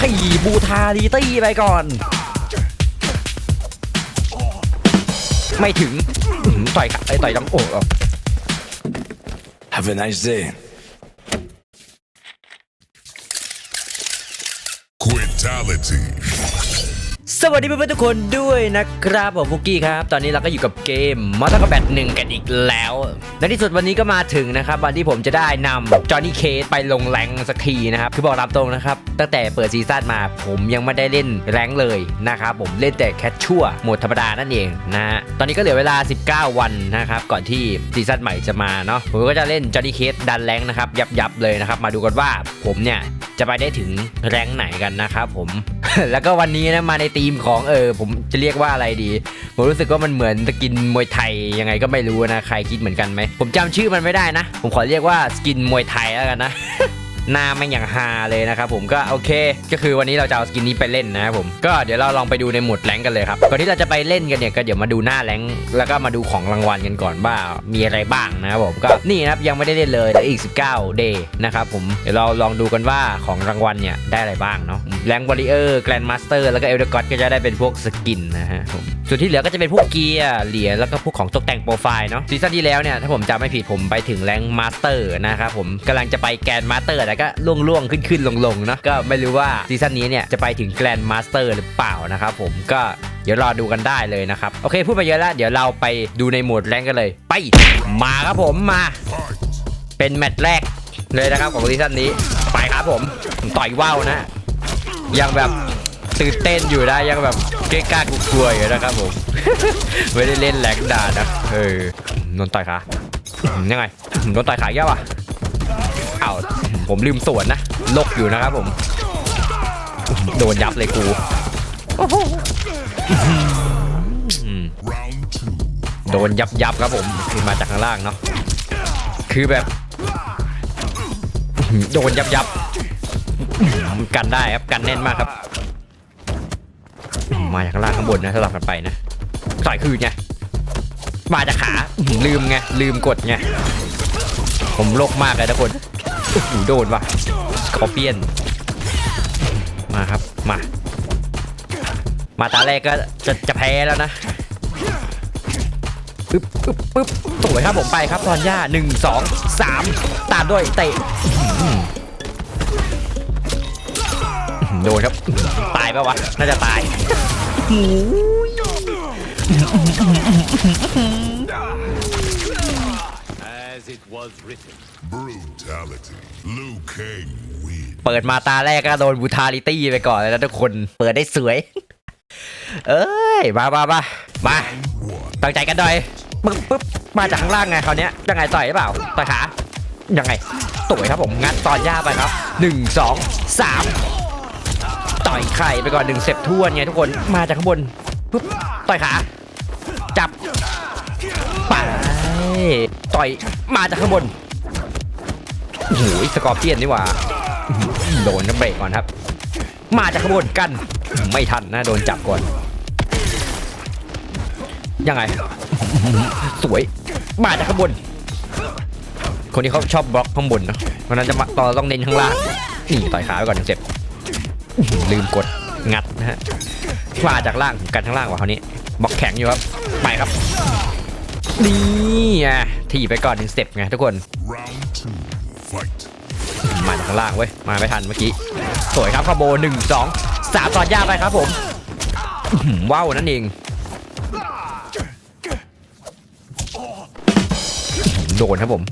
ขี่บูทาลีตี้ไปก่อน ไม่ถึงต่อยขาไอต่อยลำโอ้เอา Have a nice day. Quintality สวัสดีเพื่อนๆทุกคนด้วยนะครับผมฟุกกี้ครับ ตอนนี้เราก็อยู่กับเกมมอเตอร์แบทหนึ่งกันอีกแล้วในที่สุดวันนี้ก็มาถึงนะครับ วันที่ผมจะได้นำจอห์นนี่เคสไปลงแรงสักทีนะครับ คือบอกตามตรงนะครับ ตั้งแต่เปิดซีซั่นมาผมยังไม่ได้เล่นแรงเลยนะครับผมเล่นแต่แคชชั่วโหมดธรรมดานั่นเองนะฮะตอนนี้ก็เหลือเวลา 19 วันนะครับก่อนที่ซีซั่นใหม่จะมาเนาะผมก็จะเล่นจอห์นนี่เคสดันแรงนะครับยับๆเลยนะครับมาดูกันว่าผมเนี่ยจะไปได้ถึงแรงไหนกันนะครับผม แล้วก็วันนี้นะมาในธีมของเออผมจะเรียกว่าอะไรดี ผมรู้สึกว่ามันเหมือนสกินมวยไทยยังไงก็ไม่รู้นะใครคิดเหมือนกันไหมผมจำชื่อมันไม่ได้นะ ผมขอเรียกว่าสกินมวยไทยแล้วกันนะ หน้าไม่อย่างฮาเลยนะครับผมก็โอเค ก็คือวันนี้เราจะเอาสกินนี้ไปเล่นนะครับผมก็เดี๋ยวเราลองไปดูในหมวดแรงกันเลยครับก่อนที่เราจะไปเล่นกันเนี่ยก็เดี๋ยวมาดูหน้าแรงแล้วก็มาดูของรางวัลกันก่อนว่ามีอะไรบ้างนะครับผมก็นี่นะครับยังไม่ได้เล่นเลยเหลืออีก 19 day นะครับผมเดี๋ยวเราลองดูกันว่าของรางวัลเนี่ยได้อะไรบ้างเนาะ แรงวอริเออร์แกรนด์มาสเตอร์แล้วก็เอลเดอร์ก็ก็จะได้เป็นพวกสกินนะฮะผมส่วนที่เหลือก็จะเป็นพวกเกียร์เหรียญแล้วก็พวกของตกแต่งโปรไฟล์เนาะซีซั่นที่แล้วเนี่ยถ้าผมจำไม่ผิดผมไปถึงแรงมาสเตอร์นะครับผมกำลังจะไปแกรนมาสเตอร์แต่ก็ล่วงล่วงขึ้นขึ้นลงลงเนาะก็ไม่รู้ว่าซีซั่นนี้เนี่ยจะไปถึงแกรนมาสเตอร์หรือเปล่านะครับผมก็เดี๋ยวรอดูกันได้เลยนะครับ โอเคพูดไปเยอะแล้วเดี๋ยวเราไปดูในโหมดแรงกันเลย ไปมาครับผมมา เป็นแมตช์แรกเลยนะครับของซีซั่นนี้ไปครับผมต่อยว่าวนะ ยังแบบตื่นเต้นอยู่นะยังแบบเกล้ากล้ากลัวๆอยู่นะครับผม ไม่ได้เล่นแหลกด่านะเออนนต่อยขายังไงนนต่อยขาแย่ว่ะเอ้าผมลืมสวนนะลกอยู่นะครับผม โดนยับเลยกูโดนยับยับครับผมคือมาจากข้างล่างเนาะคือแบบ โดนยับยับ กันได้ครับกันแน่นมากครับ มาจากข้างล่างข้างบนนะสลับกันไปนะต่อยคืนไงมาจากขาลืมไงลืมกดไงผมโลกมากเลยทุกคนโอ้โหโดนว่ะคอเปียน มาครับมา มาตาแรกก็จะจะแพ้แล้วนะปึ๊บปึ๊บปึ๊บสวยครับผมไปครับตอนย่าหนึ่งสองสามตามด้วยเตะ โดนครับ ตายปะวะ น่าจะตาย As it was written. Brutality. Liu Kang win. เปิดมาตาแรกก็โดนบูทาลิตี้ไปก่อนเลยนะทุกคน เปิดได้สวย เอ้ย มามามามา One. ตั้งใจกันหน่อยปึ๊บปึ๊บมาจากข้างล่างไงคราวเนี้ยยังไงต่อยหรือเปล่าต่อยขายังไงต่อยครับผมงัดตอนย่าไปครับหนึ่งสองสาม ต่อยไข่ไปก่อนหนึ่งเซฟทวนไงทุกคนมาจากข้างบนปึ๊บต่อยขา จับไปต่อยมาจากข้างบนโอ้โหสกอร์เปียนนี่หว่าโดนก็เบรกก่อนครับ มาจากข้างบนกัน ไม่ทันนะ โดนจับก่อน ยังไง สวย มาจากข้างบน คนที่เขาชอบบล็อกข้างบนเนอะเพราะนั้นจะมาต่อต้องเน้นข้างล่างนี่ต่อยขาไปก่อนหนึ่งเจ็บ ลืมกดงัดนะฮะมาจากล่างกันข้างล่างกว่าคราวนี้บล็อกแข็งอยู่ครับ ไปครับ นี่อะทีไปก่อนหนึ่งสเต็ปไงทุกคน มาจากข้างล่างเว้ย มาไม่ทันเมื่อกี้ สวยครับคอมโบหนึ่งสองสามตอนยากไปครับผมว้าวนั่นเองโดนครับผม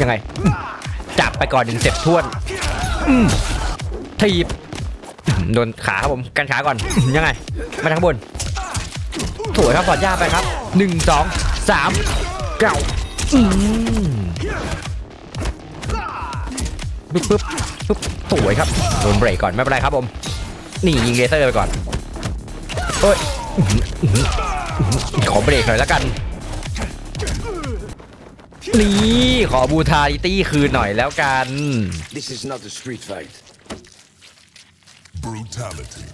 ยังไง จับไปก่อนหนึ่งเสร็จท่วนทีบ โดนขาครับผมกันขาก่อน ยังไง มาทางบนสวยครับตอนยาไปครับหนึ่งสองสามเก้าอืมปึ๊บปึ๊บปึ๊บสวยครับโดนเบรกก่อนไม่เป็นไรครับผม นี่ยิงเลเซอร์ไปก่อนเอ้ยขอเบรกหน่อยแล้วกันนี่ขอบูทาริตี้คืนหน่อยแล้วกัน Brutality.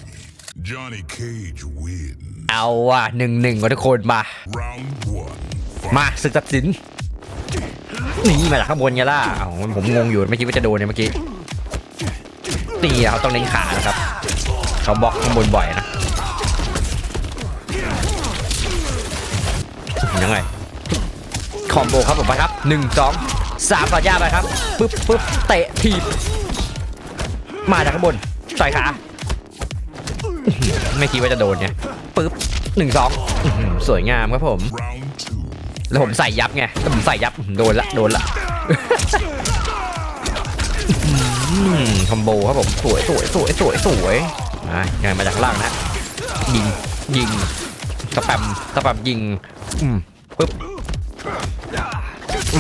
Johnny Cage win. เอาว่ะหนึ่งหนึ่งทุกคนมา Round one. มาศึกตัดสินนี่มาจากข้างบนไงล่ะอ้าวผมงงอยู่ไม่คิดว่าจะโดนเนี่ยเมื่อกี้ตีเขาต้องเน้นขานะครับ เขาบล็อกข้างบนบ่อยนะยังไงคอมโบครับผมไปครับหนึ่งสองสามต่อย่าไปครับปึ๊บปึ๊บเตะทีบมาจากข้างบน ต่อยขาอื้อหือไม่คิดว่าจะโดนเนี่ยปึ๊บหนึ่งสองอื้อหือสวยงามครับผม Round two. แล้วผมใส่ยับไงแล้วผมใส่ยับโดนละโดนละอืมคอมโบครับผมสวยสวยสวยสวยสวยอะยังไงมาจากข้างล่างนะยิงยิงสแปมสแปมยิงอืมปึ๊บ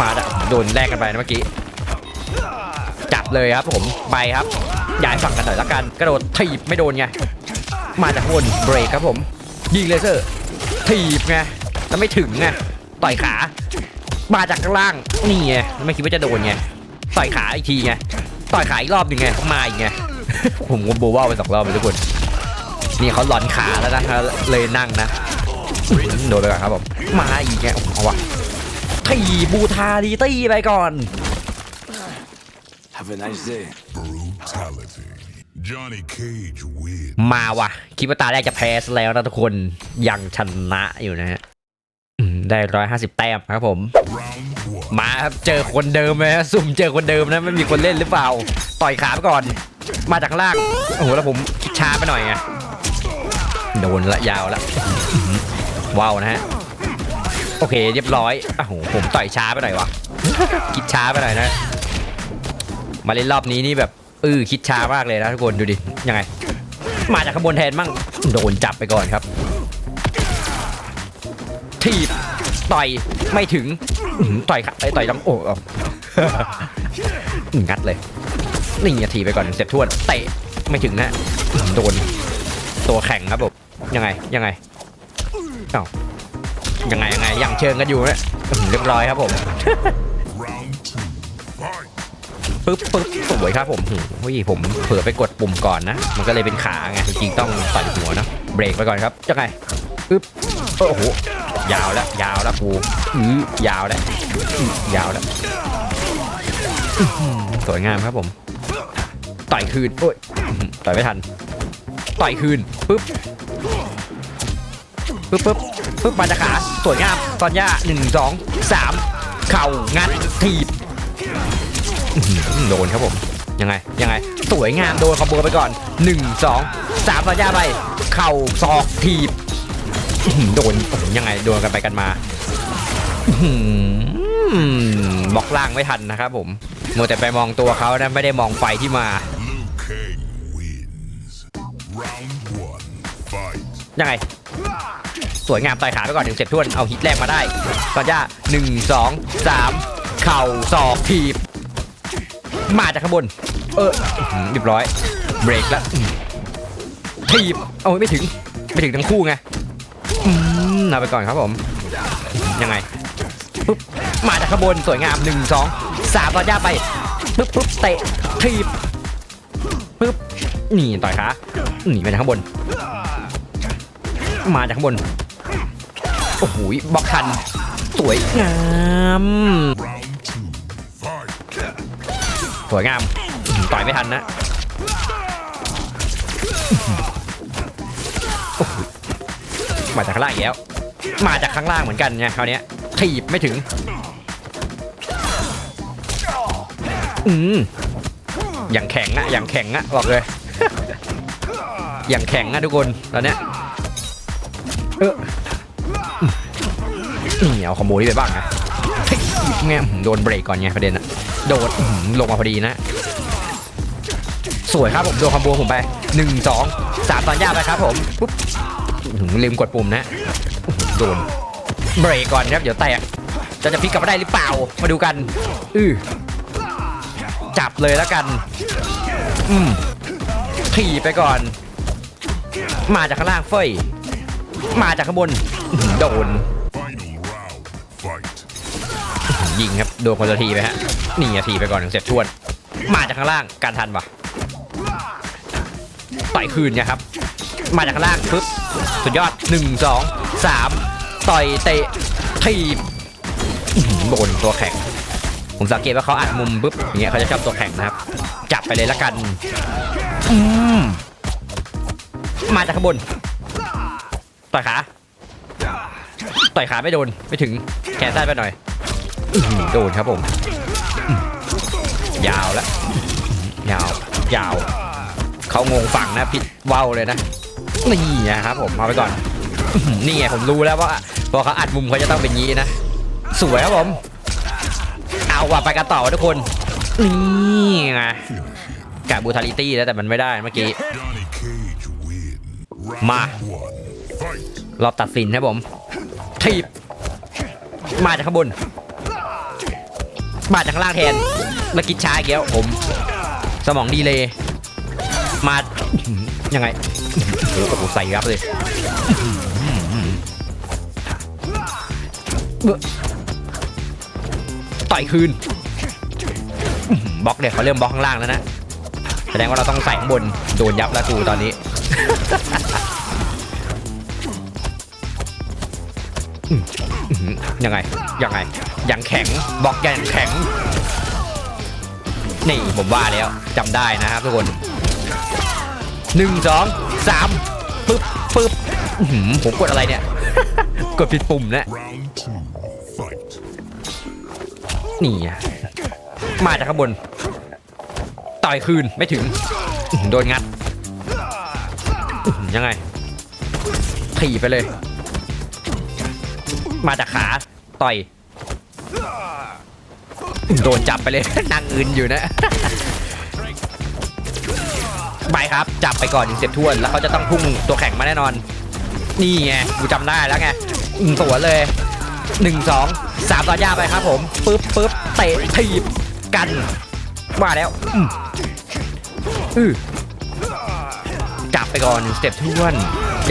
มาดะโดนแลกกันไปนะเมื่อกี้จับเลยครับผมไปครับ ย้ายฝั่งกันหน่อยละกัน กระโดดถีบไม่โดนไง มาจากข้างบนเบรกครับผม ยิงเลเซอร์ถีบไงแล้วไม่ถึงไงต่อยขา มาจากข้างล่างนี่ไงไม่คิดว่าจะโดนไงต่อยขาอีกทีไงต่อยขาอีกรอบหนึ่งไงมาอีกไงผมงมโบว่าไปสองรอบเลยทุกคนนี่เขาหลอนขาแล้วนะเลยนั่งนะโดนไปก่อนครับผมมาอีกไงเอาวะทีบูทาดีตี้ไปก่อน Have a nice day. Brutality. Johnny Cage wins. มาวะคิดว่าตาแรกจะแพ้ซะแล้วนะทุกคนยังชนะอยู่นะฮะอืมได้ร้อยห้าสิบแต้มครับผม Round one. มาครับเจอคนเดิมไหมฮะสุ่มเจอคนเดิมนะไม่มีคนเล่นหรือเปล่า ต่อยขาไปก่อน มาจากข้างล่าง โอ้โหแล้วผมคิดช้าไปหน่อยไงโดนละยาวละอื้อหือว้าวนะฮะ โอเคเรียบร้อยโอ้โหผมต่อยช้าไปหน่อยวะคิดช้าไปหน่อยนะ มาเล่นรอบนี้นี่แบบ เออคิดช้ามากเลยนะทุกคนดูดิยังไง มาจากข้างบนแทนมั่งโดนจับไปก่อนครับทีบต่อยไม่ถึงต่อยขาเอ้ต่อยต้องโอ้เอางัดเลยนี่นาทีไปก่อนเสร็จทวนเตะไม่ถึงนะโดนตัวแข็งครับผมยังไงยังไงเอ้ายังไงยังไงยังเชิงกันอยู่นะเรียบร้อยครับผม ปึ๊บปึ๊บสวยครับผมโอ้ยผมเผลอไปกดปุ่มก่อนนะ มันก็เลยเป็นขาไงจริงๆต้องต่อยหัวเนอะเบรกไปก่อนครับยังไงปึ๊บโอ้โหยาวแล้วยาวแล้วกูอื้อยาวแล้วยาวแล้วสวยงามครับผม ต่อยคืนโอ้ยต่อยไม่ทัน ต่อยคืนปึ๊บปึ๊บปึ๊บปึ๊บมาจากขาสวยงามตอนย่าหนึ่งสองสามเข่างัดถีบ โดนครับผม ยังไง ยังไง สวยงามโดนคอมโบไปก่อน 1 2 3ระยะไป เข่าศอกทีบโดนยังไง โดนกันไปกันมาบล็อกล่างไม่ทันนะครับผมมัวแต่ไปมองตัวเขานะไม่ได้มองไฟที่มายังไง สวยงามต่อยขาไปก่อนถึงเสร็จทวน เอาฮิตแรกมาได้ตอนย่าหนึ่งสองสามเข่าศอกทีบ มาจากข้างบน เออเรียบร้อย เบรกแล้วทีบเอาไม่ถึง ไม่ถึงทั้งคู่ไงอืมเอาไปก่อนครับผม ยังไงปุ๊บมาจากข้างบนสวยงามหนึ่งสองสามตอนย่าไปปุ๊บปุ๊บเตะทีบปุ๊บนี่ต่อยขาหนีไปจากข้างบน มาจากข้างบน โอ้โหบล็อกทัน สวยงาม สวยงาม ต่อยไม่ทันนะมาจากข้างล่างอีกแล้ว มาจากข้างล่างเหมือนกันไงคราวนี้ยถีบไม่ถึง อืมอย่างแข็งอะอย่างแข็งอะบอกเลย อย่างแข็งอะทุกคนตอนเนี้ยเออนี่เอาคอมโบนี้ไปบ้างนะ แง่โดนเบรกก่อนไงประเด็นอะโดดลงมาพอดีนะ สวยครับผมโดนคอมโบผมไปหนึ่งสองสามตอนย่าไปครับผมปุ๊บลืมกดปุ่มนะโดนเบรกก่อนครับเดี๋ยวแตกจะจะพลิกกลับมาได้หรือเปล่ามาดูกัน อือจับเลยแล้วกัน อืมขี่ไปก่อน มาจากข้างล่างเฟยมาจากข้างบน โดน โดนคนละทีไปฮะนี่นทีไปก่อนถึงเสร็จชวน มาจากข้างล่างการทันปะต่อยคืนไงครับ มาจากข้างล่างปึ๊บสุดยอดหนึ่งสองสามต่อยเตะทีบโดนตัวแข็งผมสังเกตว่าเขาอัดมุมปุ๊บอย่างเงี้ยเขาจะชอบตัวแข็งนะครับ จับไปเลยละกันอืมมาจากข้างบนต่อยขาต่อยขาไม่โดนไม่ถึงแขนซ้ายไปหน่อย โดนครับผม ยาวแล้วยาวยาวเขางงฝั่งนะผิดเว้าวเลยนะนี่นะครับผมเอาไปก่อนนี่ไงผมรู้แล้วว่าพอเขาอัดมุมเขาจะต้องเป็นยี้นะสวยครับผม เอาว่ะไปกันต่อทุกคนนี่ไงกะบูทาลิตี้แล้วแต่มันไม่ได้เมื่อกี้ Johnny Cage win. Round Ma. one. Fight. รอบตัดสินครับผมทีบมาจากข้างบน มาจากข้างล่างแทนแล้วกิดช้าอีกแล้วผม สมองดีเลยมายังไงโอ้โหใส่รับเลยต่อยคืนบล็อกเนี่ยเขาเริ่มบล็อกข้างล่างแล้วนะ แสดงว่าเราต้องใส่ข้างบน โดนยับแล้วกูตอนนี้ ยังไง ยังไง ยังแข็งบอกยังแข็ง นี่ผมว่าแล้วจำได้นะครับทุกคนหนึ่งสองสามปึ๊บปึ๊บผมกดอะไรเนี่ย กดผิดปุ่มนะนี่มาจากข้างบน ต่อยคืนไม่ถึง โดนงัด ยังไงถีบไปเลย มาจากขาต่อย โดนจับไปเลยนั่งอื่นอยู่นะไปครับ จับไปก่อนถึงเสร็จทวน แล้วเขาจะต้องพุ่งตัวแข็งมาแน่นอน นี่ไงกูจำได้แล้วไงอืมสวนเลยหนึ่งสองสามต่อยาไปครับผมปึ๊บปึ๊บเตะถีบกันว่าแล้วอือจับไปก่อนหนึ่งสเต็ปทวน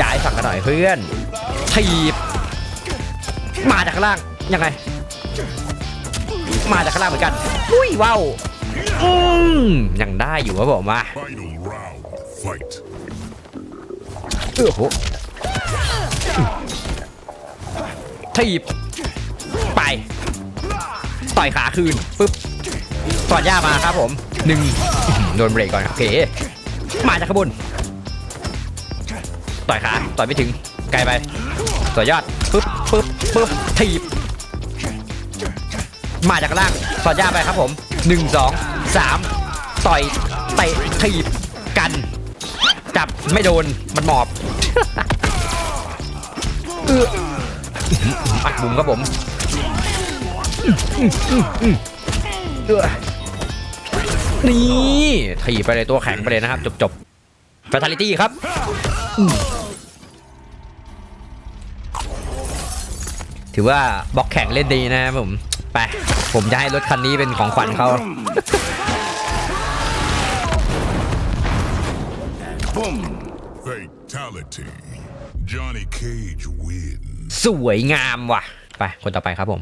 ย้ายฝั่งกันหน่อยเพื่อนถีบ มาจากข้างล่างยังไง มาจากข้างล่างเหมือนกันอุ้ยว้าวอืมยังได้อยู่ครับผมว่า Final round. Fight. เออโหถีบไป ต่อยขาคืนปึ๊บตอดย่ามาครับผมหนึ่งโดนเบรกก่อนโอเคมาจากข้างบนต่อยขาต่อยไม่ถึงไกลไปต่อยอด ปึ๊บปึ๊บถีบ มาจากข้างล่างสอดย่าไปครับผมหนึ่งสองสามต่อยเตะถีบกันจับไม่โดนมันหมอบอัดมุมครับผมนี่ถีบไปเลยตัวแข็งไปเลยนะครับ จบจบฟ a ท a ลิตี้ครับ ถือว่าบล็อกแข่งเล่นดีนะครับผมไปผมจะให้รถคันนี้เป็นของขวัญเขา Fatality. Johnny Cage win. สวยงามว่ะ ไปคนต่อไปครับผม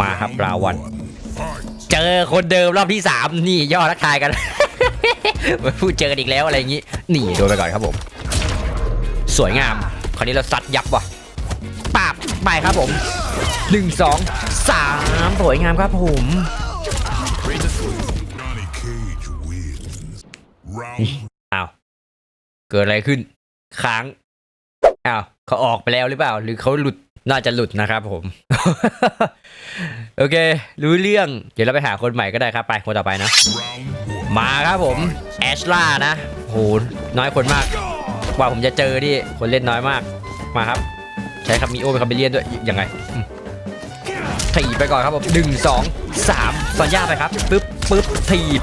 มาครับราวัน Fight. เจอคนเดิมรอบที่สามนี่ย่อทักทายกันมาพูดเจอกันอีกแล้วอะไรอย่างงี้ นี่โดนไปก่อนครับผม สวยงาม คราวนี้เราซัดยับว่ะ ปาบไปครับผมหนึ่งสองสามสวยงามครับผม Johnny Cage wins. Round อ้าวเกิดอะไรขึ้น ค้างอ้าวเขาออกไปแล้วหรือเปล่า หรือเขาหลุดน่าจะหลุดนะครับผม โอเค รู้เรื่อง เดี๋ยวเราไปหาคนใหม่ก็ได้ครับไปคนต่อไปนะ round one. มาครับผมแอชล่านะโหน้อยคนมากกว่าผมจะเจอที่คนเล่นน้อยมากมาครับ ใช้คำมีโอเป็นคำเรียนด้วยยังไงถีบไปก่อนครับผมหนึ่งสองสามสัญญาไปครับปึ๊บปึ๊บถีบ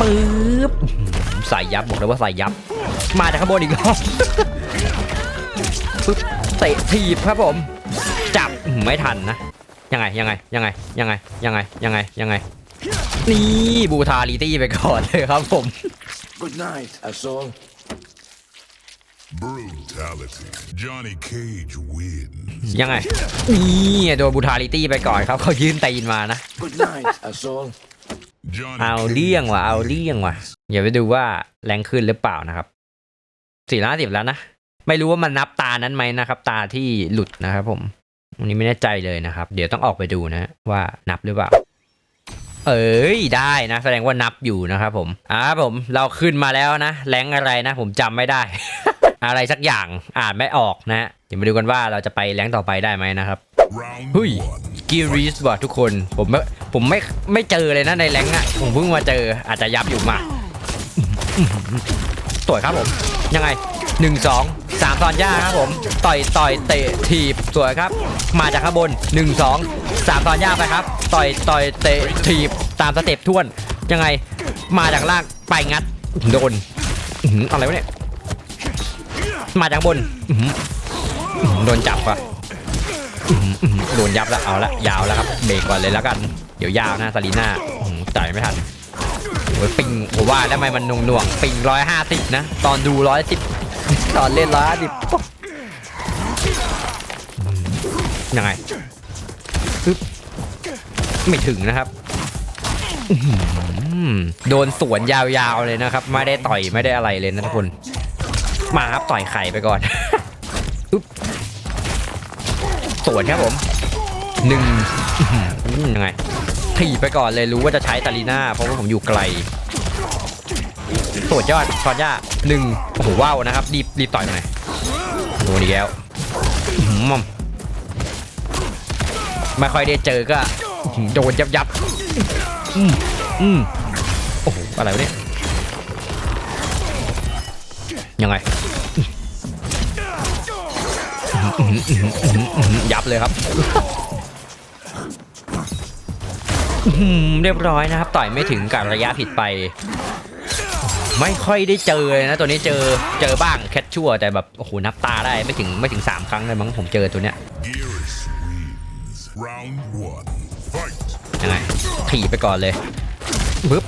ปึ๊บใส่ยับบอกเลยว่าใส่ยับ มาจากข้างบนอีกรอบปึ๊บเตะถีบครับผม จับไม่ทันนะยังไงยังไงยังไงยังไงยังไงยังไงยังไงนี่บูทาลิตี้ไปก่อนเลยครับผม Good night, Azul. Brutality. Johnny Cage wins. ยังไง นี่โดนบูทาลิตี้ไปก่อนครับเขายื่นตีนมานะ Good night, asshole. Johnny เอา Cage เลี่ยงว่ะ เอาเลี่ยงว่ะ อย่าไปดูว่าแรงขึ้นหรือเปล่านะครับสี่ล้านสิบแล้วนะ ไม่รู้ว่ามันนับตานั้นไหมนะครับ ตาที่หลุดนะครับผมอันนี้ไม่แน่ใจเลยนะครับ เดี๋ยวต้องออกไปดูนะ ว่านับหรือเปล่า เอ้ยได้นะ แสดงว่านับอยู่นะครับผมอ่าผมเราขึ้นมาแล้วนะแรงอะไรนะ ผมจำไม่ได้ อะไรสักอย่างอ่านไม่ออกนะเดี๋ยวมาดูกันว่าเราจะไปแรงต่อไปได้ไหมนะครับเฮ้ยกิริสว่ะทุกคนผมไม่ผมไม่ไม่เจอเลยนะในแรงอะผมเพิ่งมาเจออาจจะยับอยู่มาสวยครับผม ยังไงหนึ่งสองสามตอนย่าครับผม ต่อยต่อยเตะถีบสวยครับ มาจากข้างบนหนึ่งสองสามตอนย่าไปครับ ต่อยต่อยเตะถีบตามสเต็ปท่วน ยังไงมาจากล่างไปงัดโดนอื้อหืออะไรวะเนี่ย มาจากบนโดนจับว่ะโดนยับแล้วเอาละยาวแล้วครับเบรกก่อนเลยแล้วกัน เดี๋ยวยาวนะซาลีน่าจ่ายไม่ทันโอ้ยปิงผมว่าแล้วทำไมมันหน่งหน่วงปิงร้อยห้าสิบนะ ตอนดูร้อยสิบตอนเล่นร้อยห้าสิบยังไงอึ๊บไม่ถึงนะครับโดนสวนยาวๆเลยนะครับ ไม่ได้ต่อยไม่ได้อะไรเลยนะทุกคน มาครับต่อยไข่ไปก่อนอึ๊บสวนครับผมหนึ่งยังไงถีบไปก่อนเลยรู้ว่าจะใช้ตาลีน่าเพราะว่าผมอยู่ไกลสวนยอดซอนย่าหนึ่งโอ้โหว้าวนะครับรีบรีบต่อยหน่อยโดนอีกแล้วอื้อหือไม่ค่อยได้เจอก็โดนยับยับอืมอืมโอ้โหอะไรวะเนี่ยยังไง ยับเลยครับเรียบร้อยนะครับ ต่อยไม่ถึงกับระยะผิดไป ไม่ค่อยได้เจอเลยนะตัวนี้เจอเจอบ้างแคทชั่วแต่แบบโอ้โหนับตาได้ไม่ถึงไม่ถึง 3 ครั้งเลยมั้งผมเจอตัวเนี้ยยังไงขี่ไปก่อนเลยปึ๊บ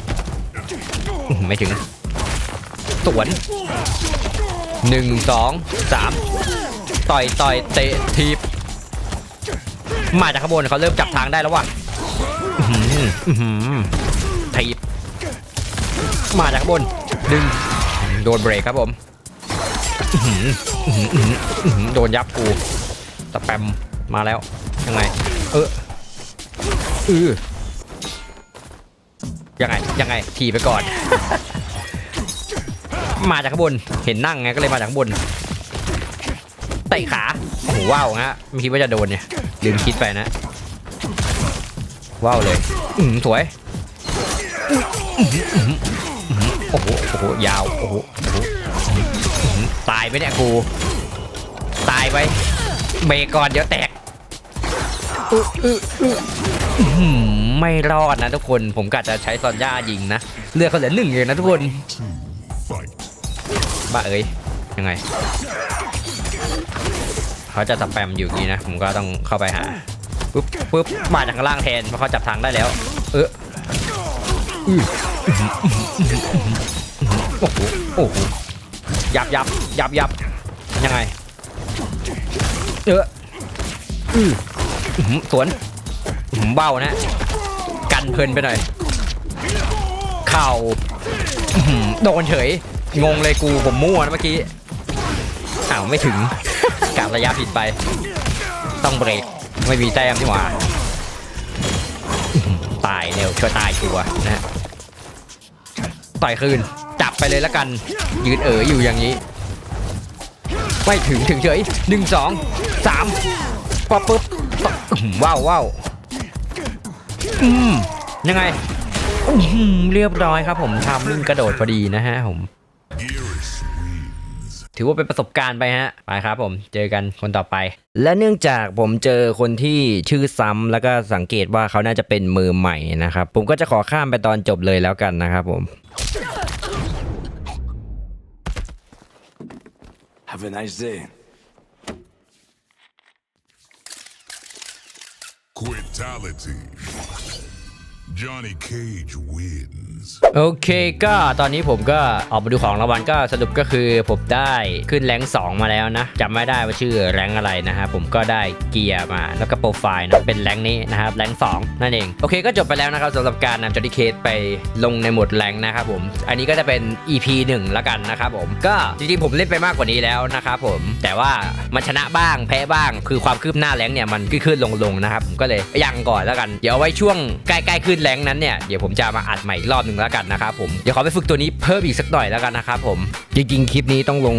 ไม่ถึงสวนหนึ่งสองสาม ต่อยต่อยเตะทีบมาจากข้างบนเขาเริ่มจับทางได้แล้วว่ะทีบมาจากข้างบนดึงโดนเบรกครับผมโดนยับกูสแปมมาแล้วยังไง เออเออยังไงยังไงทีไปก่อน มาจากข้างบนเห็นนั่งไงก็เลยมาจากข้างบน เตะขาโอ้โหว้าวฮะไม่คิดว่าจะโดนเนี่ยลืมคิดไปนะว้าวเลย อืมสวยโอ้โหโอ้โหยาวโอ้โหตายไปเนี่ยกู ตายไปเบรกก่อนเดี๋ยวแตกไม่รอดนะทุกคนผมกะจะใช้ซอนย่ายิงนะเลือกเขาเหลือหนึ่งเองนะทุกคนบ้าเอ้ยยังไง เขาจะสแปมอยู่นี้นะ ผมก็ต้องเข้าไปหาปุ๊บปุ๊บมาจากข้างล่างแทนเพราะเขาจับทางได้แล้ว เอออื้อโอ้โหโอ้โหยับยับยับยับยังไง เอออือสวนเบ้านะ กันเพลินไปหน่อย เข่าโดนเฉย งงเลยกูผมมั่วนะเมื่อกี้อ้าวไม่ถึง กะระยะผิดไป ต้องเบรกไม่มีแต้มนี่หว่าตายเร็วช่วยตายตัวนะฮะต่อยคืน จับไปเลยแล้วกัน ยืนเอ๋ออยู่อย่างนี้ ไม่ถึงถึงเฉยหนึ่งสองสามปั๊บปุ๊บว้าวว้าวอืมยังไงเรียบร้อยครับผมทำมิ่งกระโดดพอดีนะฮะผม ถือว่าเป็นประสบการณ์ไปฮะไปครับผมเจอกันคนต่อไป และเนื่องจากผมเจอคนที่ชื่อซ้ำแล้วก็สังเกตว่าเขาน่าจะเป็นมือใหม่นะครับ ผมก็จะขอข้ามไปตอนจบเลยแล้วกันนะครับผม Have a nice day. Quitality. Johnny Cage wins. โอเคก็ตอนนี้ผมก็ออกมาดูของรางวัลก็สรุปก็คือผมได้ขึ้นแรง2มาแล้วนะจำไม่ได้ว่าชื่อแรงอะไรนะฮะผมก็ได้เกียร์มาแล้วก็โปรไฟล์นะเป็นแรงนี้นะครับแรง2นั่นเองโอเคก็จบไปแล้วนะครับสำหรับการนำจอร์ดิเคสไปลงในหมดแรงนะครับผม อันนี้ก็จะเป็น EP 1ละกันนะครับผมก็จริงๆผมเล่นไปมากกว่านี้แล้วนะครับผมแต่ว่ามันชนะบ้างแพ้บ้าง คือความคืบหน้าแรงเนี่ยมันขึ้นลงๆนะครับผมก็เลยยังก่อนแล้วกันเดี๋ยวเอาไว้ช่วงใกล้ๆขึ้นแรงนั้นเนี่ยเดี๋ยวผมจะมาอัดใหม่อีกรอบหนึ่งแล้วกันนะครับผมเดี๋ยวขอไปฝึกตัวนี้เพิ่มอีกสักหน่อยแล้วกันนะครับผมจริงๆคลิปนี้ต้องลง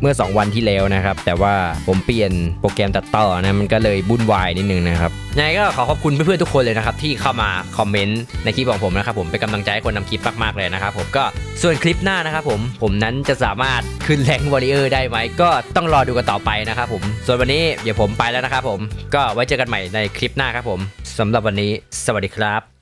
เมื่อ 2 วันที่แล้วนะครับ แต่ว่าผมเปลี่ยนโปรแกรมตัดต่อนะมันก็เลยบุ่นวายนิดนึงนะครับยังไงก็ขอขอบคุณเพื่อนๆทุกคนเลยนะครับที่เข้ามาคอมเมนต์ในคลิปของผมนะครับผมเป็นกำลังใจให้คนทำคลิปมากๆเลยนะครับผมก็ส่วนคลิปหน้านะครับผมผมนั้นจะสามารถขึ้นแรงวอริเออร์ได้ไหมก็ต้องรอดูกันต่อไปนะครับผมส่วนวันนี้เดี๋ยวผมไปแล้วนะครับผมก็ไว้เจอกันใหม่ในคลิปหน้าครับผมสำหรับวันนี้ สวัสดีครับ